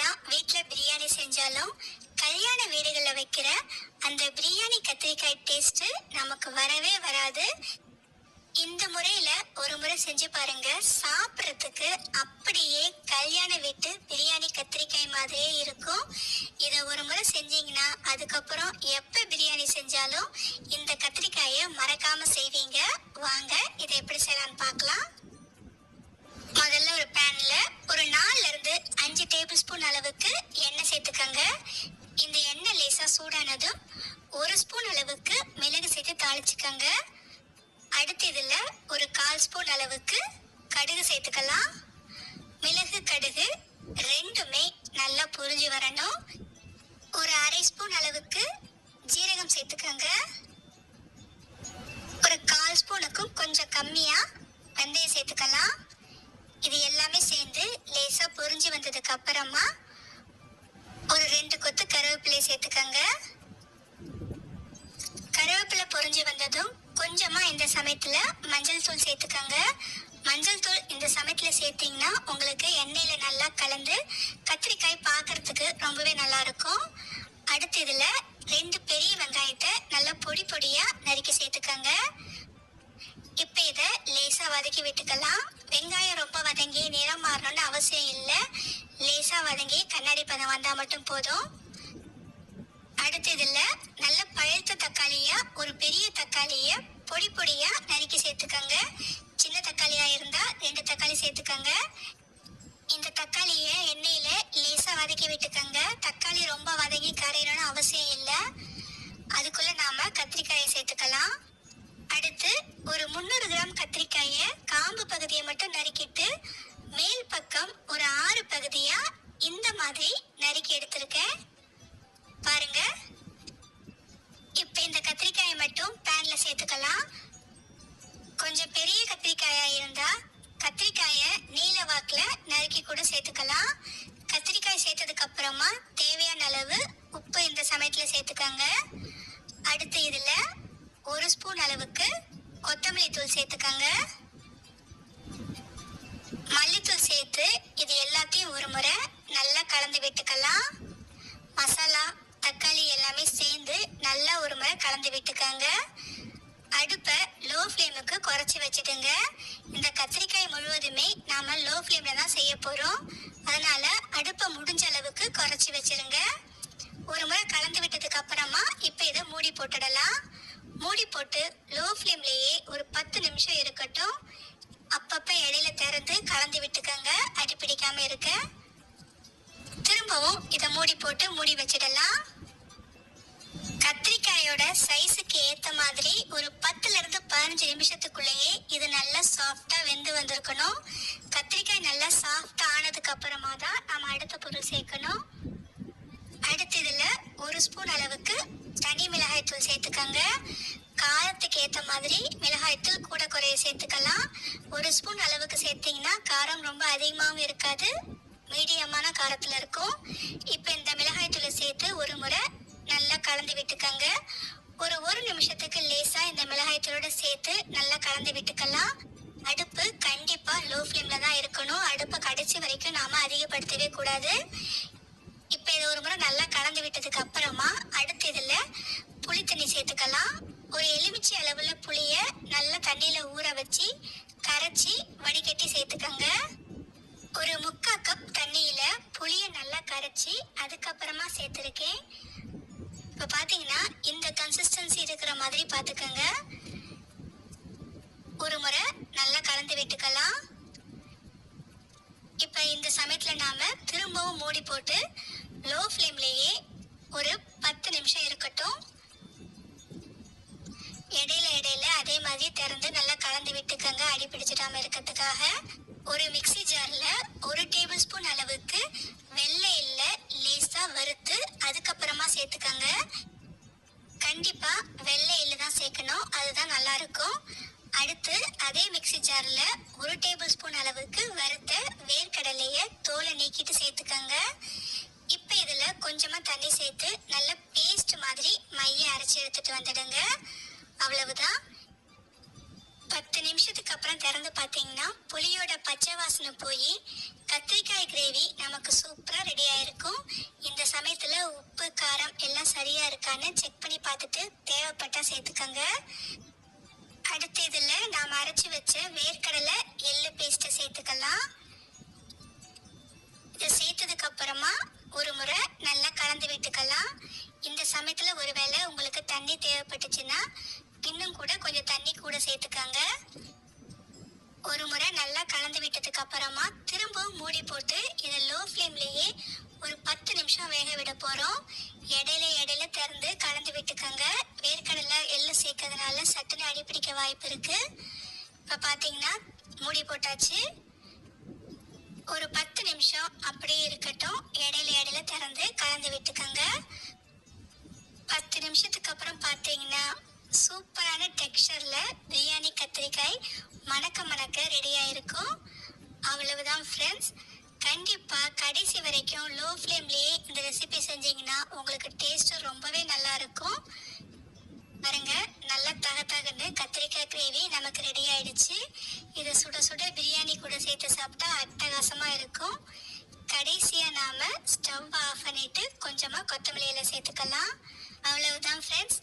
தான் வீட்டில் பிரியாணி செஞ்சாலும் கல்யாண வீடுகளில் வைக்கிற அந்த பிரியாணி கத்திரிக்காய் டேஸ்ட்டு நமக்கு வரவே வராது. இந்த முறையில் ஒரு முறை செஞ்சு பாருங்க. சாப்பிட்றதுக்கு அப்படியே கல்யாண வீட்டு பிரியாணி கத்திரிக்காய் மாதிரியே இருக்கும். இதை ஒரு முறை செஞ்சீங்கன்னா அதுக்கப்புறம் எப்போ பிரியாணி செஞ்சாலும் இந்த கத்திரிக்காயை மறக்காம செய்வீங்க. வாங்க இதை எப்படி செய்யலாம்னு பார்க்கலாம். முதல்ல ஒரு பேன்ல ஒரு நாலுல இருந்து அஞ்சு டேபிள் ஸ்பூன் அளவுக்கு எண்ணெய் சேர்த்துக்கோங்க. இந்த எண்ணெய் லேசா சூடானதும் ஒரு ஸ்பூன் அளவுக்கு மிளகு சேர்த்து தாளிச்சுக்கங்க. அடுத்து இதுல ஒரு கால் ஸ்பூன் அளவுக்கு கடுகு சேர்த்துக்கலாம். மிளகு கடுகு ரெண்டுமே நல்லா புரிஞ்சு வரணும். ஒரு அரை ஸ்பூன் அளவுக்கு ஜீரகம் சேர்த்துக்கோங்க. ஒரு கால் ஸ்பூனுக்கும் கொஞ்சம் கம்மியா வெந்தயம் சேர்த்துக்கலாம். இது எல்லாமே சேர்ந்து லேசா பொரிஞ்சு வந்ததுக்கு அப்புறமா ஒரு ரெண்டு கொத்து கருவேப்பிலை சேர்த்துக்கோங்க. கருவேப்பிலை பொரிஞ்சு வந்ததும் கொஞ்சமா இந்த சமயத்துல மஞ்சள் தூள் சேர்த்துக்கங்க. மஞ்சள் தூள் இந்த சமயத்துல சேர்த்தீங்கன்னா உங்களுக்கு எண்ணெயில நல்லா கலந்து கத்திரிக்காய் பார்க்கறதுக்கு ரொம்பவே நல்லா இருக்கும் அடுத்து இதுல ரெண்டு பெரிய வெங்காயத்தை நல்லா பொடி பொடியா நறுக்கி சேர்த்துக்கோங்க. இப்போ இதை லேசா வதக்கி விட்டுக்கலாம். வெங்காயம் ரொம்ப வதங்கி நிறம் மாறணும்னு அவசியம் இல்லை. லேசாக வதங்கி கண்ணாடி பதம் வந்தால் மட்டும் போதும். அடுத்து நல்ல பழுத்த தக்காளியா ஒரு பெரிய தக்காளியை பொடி பொடியாக நறுக்கி சேர்த்துக்கோங்க. சின்ன தக்காளியாக இருந்தால் ரெண்டு தக்காளி சேர்த்துக்கோங்க. இந்த தக்காளியை எண்ணெயில் லேசாக வதக்கி விட்டுக்கோங்க. தக்காளி ரொம்ப வதங்கி கரையணும்னு அவசியம் இல்லை. அதுக்குள்ளே நாம் கத்திரிக்காயை சேர்த்துக்கலாம். ஒரு முந்நூறு கிராம் கத்திரிக்காயை காம்பு பகுதியை மட்டும் நறுக்கிட்டு மேல் பக்கம் தூள் சேர்த்துக்கோங்க. மல்லித்தூள் சேர்த்து இது எல்லாத்தையும் ஒரு முறை நல்லா கலந்து விட்டுக்கலாம். மசாலா தக்காளி எல்லாமே சேர்ந்து நல்லா ஒரு முறை கலந்து விட்டுக்கோங்க. அடுப்பை லோ ஃப்ளேமுக்கு குறைச்சி வச்சுடுங்க இந்த கத்திரிக்காய் முழுவதுமே நாம் லோ ஃப்ளேமில் தான் செய்ய போகிறோம் அதனால் அடுப்பை முடிஞ்ச அளவுக்கு குறைச்சி வச்சிருங்க. ஒரு முறை கலந்து விட்டதுக்கு அப்புறமா இப்போ இதை மூடி போட்டுடலாம். மூடி போட்டு லோ ஃப்ளேம்லேயே ஒரு பத்து நிமிஷம் இருக்கட்டும். அப்பப்போ இடையில திறந்து கலந்து விட்டுக்கோங்க. அடி பிடிக்காம இருக்க. திரும்பவும் இதை மூடி போட்டு மூடி வச்சிடலாம். கத்திரிக்காயோட சைஸுக்கு ஏற்ற மாதிரி ஒரு பத்துலேருந்து பதினஞ்சு நிமிஷத்துக்குள்ளேயே இது நல்லா சாஃப்டாக வெந்து வந்திருக்கணும். கத்திரிக்காய் நல்லா சாஃப்டாக ஆனதுக்கு அப்புறமா தான் நம்ம அடுத்த பொருள் சேர்க்கணும். அடுத்து இதில் ஒரு ஸ்பூன் அளவுக்கு தனி மிளகாய் தூள் சேர்த்துக்கோங்க. மாதிரி மிளகாய்த்தூள் கூட குறைய சேர்த்துக்கலாம். ஒரு ஸ்பூன் அளவுக்கு சேர்த்தீங்கன்னா காரம் ரொம்ப அதிகமாகவும் இருக்காது. மீடியமான காரத்தில் இருக்கும். இப்போ இந்த மிளகாய்த்தூளை சேர்த்து ஒரு முறை நல்லா கலந்து விட்டுக்கங்க. ஒரு ஒரு நிமிஷத்துக்கு லேசாக இந்த மிளகாய்த்தூளோட சேர்த்து நல்லா கலந்து விட்டுக்கலாம். அடுப்பு கண்டிப்பாக லோ ஃப்ளேமில் தான் இருக்கணும். அடுப்பை கடைசி வரைக்கும் நாம் அதிகப்படுத்தவே கூடாது. இப்போ இதை ஒரு முறை நல்லா கலந்து விட்டதுக்கு அப்புறமா அடுத்து இதில் புளி தண்ணி சேர்த்துக்கலாம். ஒரு எலுமிச்சை அளவுல புளிய நல்லா தண்ணியில ஊற வச்சு கரைச்சி வடிகட்டி சேர்த்துக்கோங்க. ஒரு முக்கா கப் தண்ணியில புளிய நல்லா கரைச்சி அதுக்கப்புறமா சேர்த்துருக்கேன். இப்போ பார்த்தீங்கன்னா இந்த கன்சிஸ்டன்சி இருக்கிற மாதிரி பார்த்துக்கோங்க ஒரு முறை நல்லா கலந்து விட்டுக்கலாம். இப்போ இந்த சமயத்தில் நாம திரும்பவும் மூடி போட்டு லோ ஃப்ளேம்லேயே ஒரு பத்து நிமிஷம் இருக்கட்டும். மாதிரி திறந்து நல்லா கலந்து விட்டுக்கோங்க. அடி பிடிச்சிடாம இருக்கிறதுக்காக ஒரு மிக்ஸி ஜார்ல ஒரு டேபிள் ஸ்பூன் அளவுக்கு வெள்ளை இல்ல லேசா வறுத்து அதுக்கப்புறமா சேர்த்துக்கோங்க. கண்டிப்பா வெள்ளை இல்ல தான் சேர்க்கணும். அதுதான் நல்லா இருக்கும் அடுத்து அதே மிக்ஸி ஜார்ல ஒரு டேபிள் ஸ்பூன் அளவுக்கு வறுத்த வேர்க்கடலைய தோலை நீக்கிட்டு சேர்த்துக்கங்க. இப்போ இதுல கொஞ்சமா தண்ணி சேர்த்து நல்ல பேஸ்ட் மாதிரி மைய அரைச்சி எடுத்துட்டு வந்துடுங்க. அவ்வளவுதான். பத்து நிமிஷத்துக்கு அப்புறம் திறந்து பார்த்தீங்கன்னா புளியோட பச்சை வாசனை போய் கத்திரிக்காய் கிரேவி நமக்கு சூப்பராக ரெடி ஆயிருக்கும். இந்த சமயத்தில் உப்பு காரம் எல்லாம் சரியாக இருக்கான்னு செக் பண்ணி பார்த்துட்டு தேவைப்பட்டா சேர்த்துக்கோங்க. அடுத்த இதில் நாம் அரைச்சி வச்ச வேர்க்கடலை எள்ளு பேஸ்ட்டை சேர்த்துக்கலாம். இதை சேர்த்ததுக்கு அப்புறமா ஒரு முறை நல்லா கலந்து விட்டுக்கலாம். இந்த சமயத்தில் ஒருவேளை உங்களுக்கு தண்ணி தேவைப்பட்டுச்சுன்னா இன்னும் கூட கொஞ்சம் தண்ணி கூட சேர்த்துக்கங்க. ஒரு முறை நல்லா கலந்து விட்டதுக்கு அப்புறமா திரும்பவும் மூடி போட்டு இதை லோ ஃப்ளேம்லேயே ஒரு பத்து நிமிஷம் வேக விட போகிறோம் இடையில இடையில திறந்து கலந்து விட்டுக்கோங்க. வேர்க்கடலை எள்ளு சேர்க்கறதுனால சட்டுன்னு அடிப்பிடிக்க வாய்ப்பு இருக்கு. இப்போ பார்த்தீங்கன்னா மூடி போட்டாச்சு. ஒரு பத்து நிமிஷம் அப்படியே டெக்ஸ்டரில் பிரியாணி கத்திரிக்காய் மணக்க மணக்க ரெடியாக இருக்கும் அவ்வளவுதான் ஃப்ரெண்ட்ஸ் கண்டிப்பாக கடைசி வரைக்கும் லோ ஃப்ளேம்லேயே இந்த ரெசிபி செஞ்சீங்கன்னா உங்களுக்கு டேஸ்ட்டு ரொம்பவே நல்லா இருக்கும். பாருங்க நல்லா தக தகன்னு கத்திரிக்காய் கிரேவி நமக்கு ரெடி ஆயிடுச்சு. இதை சுட சுட பிரியாணி கூட சேர்த்து சாப்பிட்டா அட்டகாசமாக இருக்கும். கடைசியாக நாம் ஸ்டவ் ஆஃப் பண்ணிட்டு கொஞ்சமாக கொத்தமல்லியில் சேர்த்துக்கலாம். அவ்வளவுதான் ஃப்ரெண்ட்ஸ்